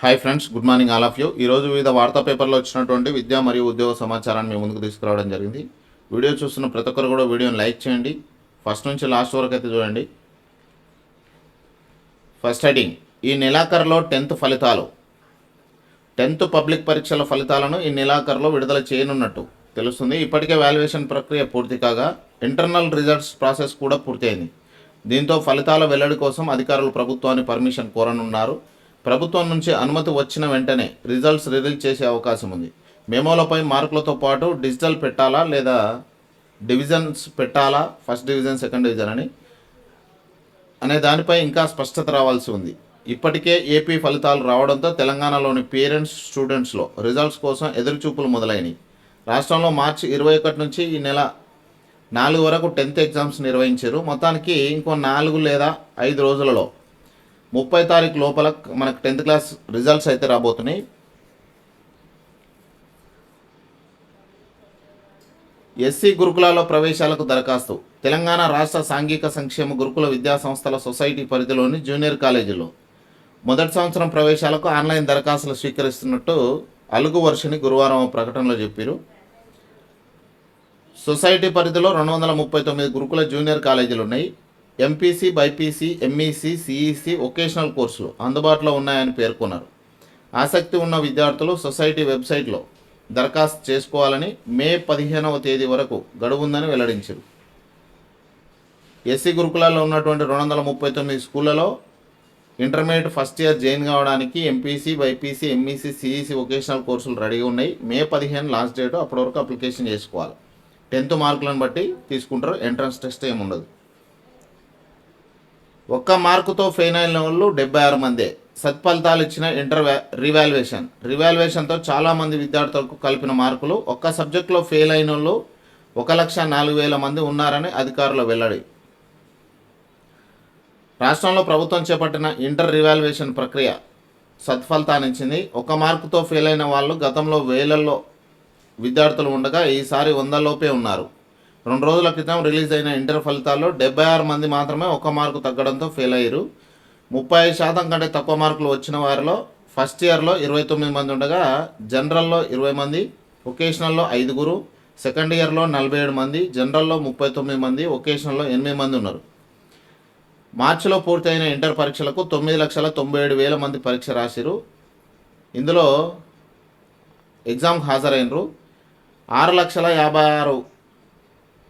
Hi friends good morning all of you ఈరోజు వివిధ వార్తా పేపర్లో వచ్చినటువంటి విద్యా మరియు ఉద్యోగ సమాచారాన్ని మీ ముందుకు తీసుకురావడం జరిగింది. వీడియో చూస్తున్న ప్రతి ఒక్కరు కూడా వీడియోని లైక్ చేయండి. ఫస్ట్ నుంచి లాస్ట్ వరకు అయితే చూడండి. ఫస్ట్ హెడింగ్ ఈ నెలాఖరులో టెన్త్ ఫలితాలు. టెన్త్ పబ్లిక్ పరీక్షల ఫలితాలను ఈ నెలాఖరులో విడుదల చేయనున్నట్టు తెలుస్తుంది. ఇప్పటికే వాల్యుయేషన్ ప్రక్రియ పూర్తి కాగా ఇంటర్నల్ రిజల్ట్స్ ప్రాసెస్ కూడా పూర్తయింది. దీంతో ఫలితాల వెల్లడి కోసం అధికారులు ప్రభుత్వాన్ని పర్మిషన్ కోరనున్నారు. ప్రభుత్వం నుంచి అనుమతి వచ్చిన వెంటనే రిజల్ట్స్ రిలీజ్ చేసే అవకాశం ఉంది. మెమోలపై మార్కులతో పాటు డిజిటల్ పెట్టాలా లేదా డివిజన్స్ పెట్టాలా? ఫస్ట్ డివిజన్ సెకండ్ డివిజన్ అని. అనే దానిపై ఇంకా స్పష్టత రావాల్సి ఉంది. ఇప్పటికే ఏపీ ఫలితాలు రావడంతో తెలంగాణలోని పేరెంట్స్ స్టూడెంట్స్లో రిజల్ట్స్ కోసం ఎదురుచూపులు మొదలైనవి రాష్ట్రంలో మార్చి ఇరవై ఒకటి నుంచి ఈ నెల నాలుగు వరకు టెన్త్ ఎగ్జామ్స్ నిర్వహించారు. మొత్తానికి ఇంకో నాలుగు లేదా ఐదు రోజులలో ముప్పై తారీఖు లోపల మనకు టెన్త్ క్లాస్ రిజల్ట్స్ అయితే రాబోతున్నాయి. ఎస్సీ గురుకులాల్లో ప్రవేశాలకు దరఖాస్తు. తెలంగాణ రాష్ట్ర సాంఘిక సంక్షేమ గురుకుల విద్యా సంస్థల సొసైటీ పరిధిలోని జూనియర్ కాలేజీలో. మొదటి సంవత్సరం ప్రవేశాలకు ఆన్లైన్ దరఖాస్తులు స్వీకరిస్తున్నట్టు అలుగు వర్షిని గురువారం ప్రకటనలో చెప్పారు. సొసైటీ పరిధిలో రెండు వందల ముప్పై తొమ్మిది గురుకుల జూనియర్ కాలేజీలు ఉన్నాయి. MPC BiPC MEC CEC vocational కోర్సులు అందుబాటులో ఉన్నాయని పేర్కొన్నారు. ఆసక్తి ఉన్న విద్యార్థులు సొసైటీ వెబ్సైట్లో దరఖాస్తు చేసుకోవాలని మే పదిహేనవ తేదీ వరకు గడువుందని వెల్లడించారు. ఎస్సీ గురుకులాల్లో ఉన్నటువంటి రెండు వందల ముప్పై తొమ్మిది స్కూళ్ళలో ఇంటర్మీడియట్ ఫస్ట్ ఇయర్ జాయిన్ కావడానికి MPC BiPC MEC CEC vocational కోర్సులు రెడీగా ఉన్నాయి. మే పదిహేను లాస్ట్ డేట్ అప్పటి వరకు అప్లికేషన్ చేసుకోవాలి. టెన్త్ మార్కులను బట్టి తీసుకుంటారు. ఎంట్రన్స్ టెస్ట్ ఏమి ఉండదు ఒక్క మార్కుతో ఫెయిల్ అయిన వాళ్ళు డెబ్బై ఆరు మందే. సత్ఫలితాలు ఇచ్చిన ఇంటర్ రివాల్యుయేషన్. రివాల్యుయేషన్తో చాలామంది విద్యార్థులకు కలిపిన మార్కులు. ఒక్క సబ్జెక్టులో ఫెయిల్ అయిన వాళ్ళు ఒక లక్ష నాలుగు వేల మంది ఉన్నారని అధికారులు వెల్లడి. రాష్ట్రంలో ప్రభుత్వం చేపట్టిన ఇంటర్ రివాల్యుయేషన్ ప్రక్రియ సత్ఫలితాన్నిచ్చింది. ఒక మార్కుతో ఫెయిల్ అయిన వాళ్ళు గతంలో వేలల్లో విద్యార్థులు ఉండగా ఈసారి వందలోపే ఉన్నారు. రెండు రోజుల క్రితం రిలీజ్ అయిన ఇంటర్ ఫలితాల్లో డెబ్బై ఆరు మంది మాత్రమే ఒక మార్కు తగ్గడంతో ఫెయిల్ అయ్యారు. ముప్పై ఐదు శాతం కంటే తక్కువ మార్కులు వచ్చిన వారిలో ఫస్ట్ ఇయర్లో ఇరవై తొమ్మిది మంది ఉండగా జనరల్లో ఇరవై మంది ఒకేషనల్లో ఐదుగురు సెకండ్ ఇయర్లో నలభై ఏడు మంది జనరల్లో ముప్పై తొమ్మిది మంది వొకేషనల్లో ఎనిమిది మంది ఉన్నారు. మార్చిలో పూర్తయిన ఇంటర్ పరీక్షలకు తొమ్మిది లక్షల తొంభై ఏడు వేల మంది పరీక్ష రాసిరు. ఇందులో ఎగ్జామ్కి హాజరైనరు. ఆరు లక్షల యాభై ఆరు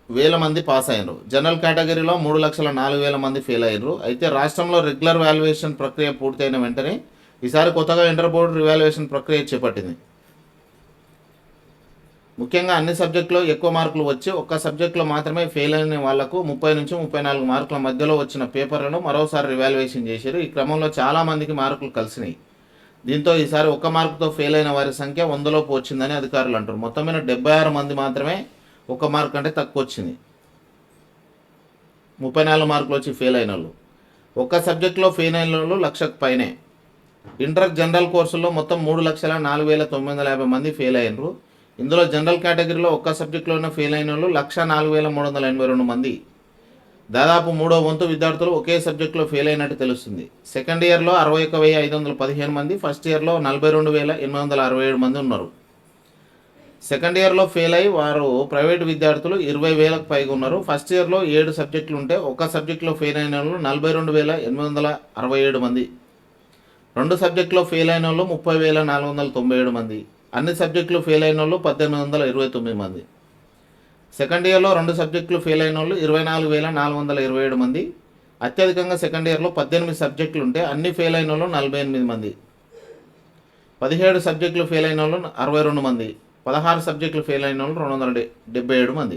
వేల మంది పాస్ అయినరు. జనరల్ కేటగిరీలో మూడు లక్షల నాలుగు వేల మంది ఫెయిల్ అయ్యారు అయితే రాష్ట్రంలో రెగ్యులర్ వాల్యుయేషన్ ప్రక్రియ పూర్తయిన వెంటనే ఈసారి కొత్తగా ఇంటర్ బోర్డు రివాల్యుయేషన్ ప్రక్రియ చేపట్టింది. ముఖ్యంగా అన్ని సబ్జెక్టులో ఎక్కువ మార్కులు వచ్చి ఒక్క సబ్జెక్టులో మాత్రమే ఫెయిల్ అయిన వాళ్ళకు ముప్పై నుంచి ముప్పై నాలుగు మార్కుల మధ్యలో వచ్చిన పేపర్లను మరోసారి రివాల్యుయేషన్ చేశారు. ఈ క్రమంలో చాలామందికి మార్కులు కలిసినాయి. దీంతో ఈసారి ఒక్క మార్కుతో ఫెయిల్ అయిన వారి సంఖ్య వందలోపు వచ్చిందని అధికారులు అంటారు మొత్తం మీద డెబ్బై ఆరు మంది మాత్రమే ఒక మార్క్ అంటే తక్కువ వచ్చింది. ముప్పై నాలుగు మార్కులు వచ్చి ఫెయిల్ అయిన వాళ్ళు. ఒక సబ్జెక్టులో ఫెయిల్ అయిన వాళ్ళు లక్షకు పైనే. ఇంటర్ జనరల్ కోర్సుల్లో మొత్తం మూడు లక్షల నాలుగు వేల తొమ్మిది వందల యాభై మంది ఫెయిల్ అయినరు. ఇందులో జనరల్ కేటగిరీలో ఒక్క సబ్జెక్టులోనే ఫెయిల్ అయిన వాళ్ళు లక్ష నాలుగు వేల మూడు వందల ఎనభై రెండు మంది. దాదాపు మూడో వంతు విద్యార్థులు ఒకే సబ్జెక్టులో ఫెయిల్ అయినట్టు తెలుస్తుంది. సెకండ్ ఇయర్లో అరవై ఒక వెయ్యి ఐదు వందల పదిహేను మంది ఫస్ట్ ఇయర్లో నలభై రెండు వేల ఎనిమిది వందల అరవై ఏడు మంది ఉన్నారు. సెకండ్ ఇయర్లో ఫెయిల్ అయ్యి వారు ప్రైవేట్ విద్యార్థులు ఇరవై వేలకు పైగా ఉన్నారు. ఫస్ట్ ఇయర్లో ఏడు సబ్జెక్టులు ఉంటే ఒక సబ్జెక్టులో ఫెయిల్ అయిన వాళ్ళు నలభై రెండు వేల ఎనిమిది వందల అరవై ఏడు మంది. రెండు సబ్జెక్టులో ఫెయిల్ అయిన వాళ్ళు ముప్పై వేల నాలుగు వందల తొంభై ఏడు మంది. అన్ని సబ్జెక్టులు ఫెయిల్ అయిన వాళ్ళు పద్దెనిమిది వందల ఇరవై తొమ్మిది మంది. సెకండ్ ఇయర్లో రెండు సబ్జెక్టులు ఫెయిల్ అయిన వాళ్ళు ఇరవై నాలుగు వేల నాలుగు వందల ఇరవై ఏడు మంది. అత్యధికంగా సెకండ్ ఇయర్లో పద్దెనిమిది సబ్జెక్టులు ఉంటే అన్ని ఫెయిల్ అయిన వాళ్ళు నలభై ఎనిమిది మంది. పదిహేడు సబ్జెక్టులు ఫెయిల్ అయిన వాళ్ళు అరవై రెండు మంది. పదహారు సబ్జెక్టులు ఫెయిల్ అయిన వాళ్ళు రెండు వందల డెబ్బై ఏడు మంది.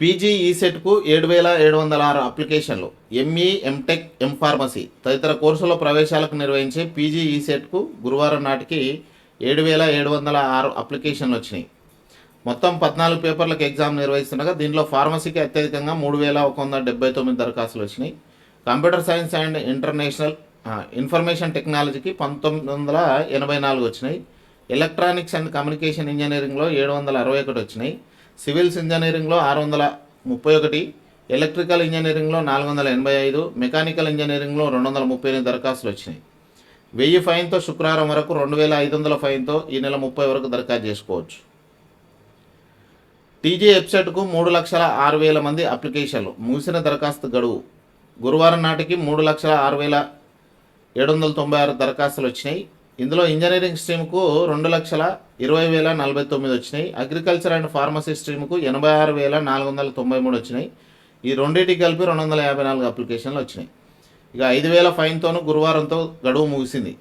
పీజీ ఈసెట్కు ఏడు వేల ఏడు వందల ఆరు అప్లికేషన్లు. ఎంఈ ఎంటెక్ ఎం ఫార్మసీ తదితర కోర్సుల ప్రవేశాలకు నిర్వహించే పీజీ ఈసెట్కు గురువారం నాటికి ఏడు వేల ఏడు వందల ఆరు అప్లికేషన్లు వచ్చినాయి. మొత్తం పద్నాలుగు పేపర్లకు ఎగ్జామ్ నిర్వహిస్తుండగా దీనిలో ఫార్మసీకి అత్యధికంగా మూడు వేల ఒక వందల డెబ్బై తొమ్మిది దరఖాస్తులు వచ్చినాయి. Computer science and international information టెక్నాలజీకి పంతొమ్మిది వందల ఎనభై నాలుగు వచ్చినాయి. ఎలక్ట్రానిక్స్ అండ్ కమ్యూనికేషన్ ఇంజనీరింగ్లో ఏడు వందల అరవై ఒకటి వచ్చినాయి. సివిల్స్ ఇంజనీరింగ్లో ఆరు వందల ముప్పై ఒకటి ఎలక్ట్రికల్ ఇంజనీరింగ్లో నాలుగు వందల ఎనభై ఐదు మెకానికల్ ఇంజనీరింగ్లో రెండు వందల ముప్పై ఎనిమిది దరఖాస్తులు వచ్చినాయి. వెయ్యి ఫైన్తో శుక్రవారం వరకు రెండు వేల ఐదు వందల ఫైన్తో ఈ నెల ముప్పై వరకు దరఖాస్తు చేసుకోవచ్చు. టీజీ వెబ్సైట్కు మూడు లక్షల ఆరు వేల మంది అప్లికేషన్లు. ముగిసిన దరఖాస్తు గడువు. గురువారం నాటికి మూడు లక్షల ఆరు వేల ఏడు వందల తొంభై ఆరు దరఖాస్తులు వచ్చినాయి. ఇందులో ఇంజనీరింగ్ స్ట్రీమ్కు రెండు లక్షల ఇరవై వేల నలభై తొమ్మిది వచ్చినాయి. అగ్రికల్చర్ అండ్ ఫార్మసీ స్ట్రీమ్కు ఎనభై ఆరు వేల నాలుగు వందల తొంభై మూడు వచ్చినాయి. ఈ రెండింటికి కలిపి రెండు వందల యాభై నాలుగు అప్లికేషన్లు వచ్చినాయి. ఇక ఐదు వేల ఫైన్తోనూ గురువారంతో గడువు ముగిసింది.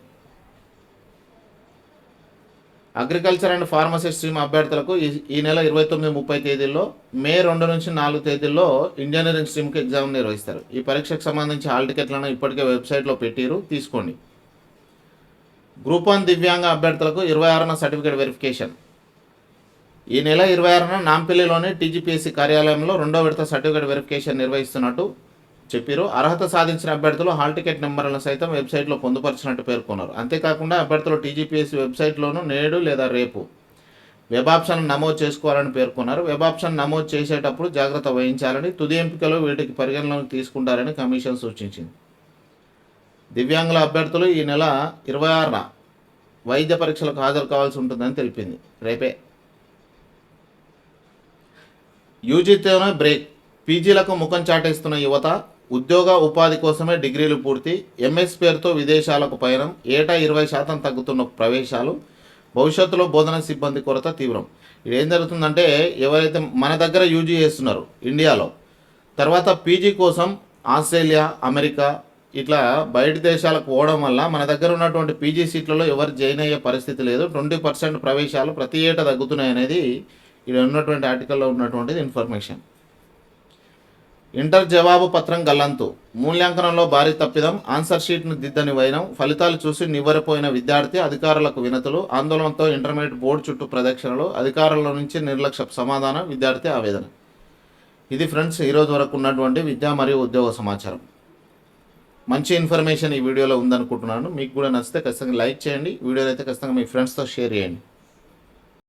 అగ్రికల్చర్ అండ్ ఫార్మసీ స్ట్రీమ్ అభ్యర్థులకు ఈ ఈ నెల ఇరవై తొమ్మిది ముప్పై తేదీల్లో మే రెండు నుంచి నాలుగు తేదీల్లో ఇంజనీరింగ్ స్ట్రీమ్కి ఎగ్జామ్ నిర్వహిస్తారు. ఈ పరీక్షకు సంబంధించి హాల్ టికెట్లను ఇప్పటికే వెబ్సైట్లో పెట్టిరు. తీసుకోండి. గ్రూప్ వన్ దివ్యాంగ అభ్యర్థులకు ఇరవై ఆరున సర్టిఫికేట్ వెరిఫికేషన్ ఈ నెల ఇరవై ఆరున నాంపల్లిలోని టీజీపీఎస్సీ కార్యాలయంలో రెండో విడత సర్టిఫికేట్ వెరిఫికేషన్ నిర్వహిస్తున్నట్టు చెప్పారు. అర్హత సాధించిన అభ్యర్థులు హాల్ టికెట్ నెంబర్లను సైతం వెబ్సైట్లో పొందుపరిచినట్టు పేర్కొన్నారు. అంతేకాకుండా అభ్యర్థులు టీజీపీఎస్సీ వెబ్సైట్లోనూ నేడు లేదా రేపు వెబ్ ఆప్షన్ నమోదు చేసుకోవాలని పేర్కొన్నారు. వెబ్ ఆప్షన్ నమోదు చేసేటప్పుడు జాగ్రత్త వహించాలని తుది ఎంపికలు వీటికి పరిగణలోకి తీసుకుంటారని కమిషన్ సూచించింది. దివ్యాంగుల అభ్యర్థులు ఈ నెల ఇరవై ఆరున వైద్య పరీక్షలకు హాజరు కావాల్సి ఉంటుందని తెలిపింది. రేపే. యూజీతోనే బ్రేక్. పీజీలకు ముఖం చాటేస్తున్న యువత ఉద్యోగ ఉపాధి కోసమే డిగ్రీలు పూర్తి. ఎంఎస్ పేరుతో విదేశాలకు పయనం. ఏటా ఇరవై శాతం తగ్గుతున్న ప్రవేశాలు. భవిష్యత్తులో బోధన సిబ్బంది కొరత తీవ్రం. ఇది ఏం జరుగుతుందంటే ఎవరైతే మన దగ్గర యూజీ చేస్తున్నారు ఇండియాలో తర్వాత పీజీ కోసం ఆస్ట్రేలియా అమెరికా ఇట్లా బయట దేశాలకు పోవడం వల్ల మన దగ్గర ఉన్నటువంటి పీజీ సీట్లలో ఎవరు జాయిన్ అయ్యే పరిస్థితి లేదు. ట్వంటీ పర్సెంట్ ప్రవేశాలు ప్రతి ఏటా తగ్గుతున్నాయి అనేది ఇక్కడ ఉన్నటువంటి ఆర్టికల్లో ఉన్నటువంటిది ఇన్ఫర్మేషన్. ఇంటర్ జవాబు పత్రం గల్లంతు. మూల్యాంకనంలో భారీ తప్పిదం. ఆన్సర్ షీట్ను దిద్దని వైనం. ఫలితాలు చూసి నివ్వెరపోయిన విద్యార్థి అధికారులకు వినతులు. ఆందోళనతో ఇంటర్మీడియట్ బోర్డు చుట్టూ ప్రదక్షిణలు. అధికారుల నుంచి నిర్లక్ష్య సమాధానం. విద్యార్థి ఆవేదన. ఇది ఫ్రెండ్స్ ఈరోజు వరకు ఉన్నటువంటి విద్య మరియు ఉద్యోగ సమాచారం. మంచి ఇన్ఫర్మేషన్ ఈ వీడియోలో ఉందనుకుంటున్నాను. మీకు కూడా నచ్చితే ఖచ్చితంగా లైక్ చేయండి. వీడియోని అయితే ఖచ్చితంగా మీ ఫ్రెండ్స్తో షేర్ చేయండి.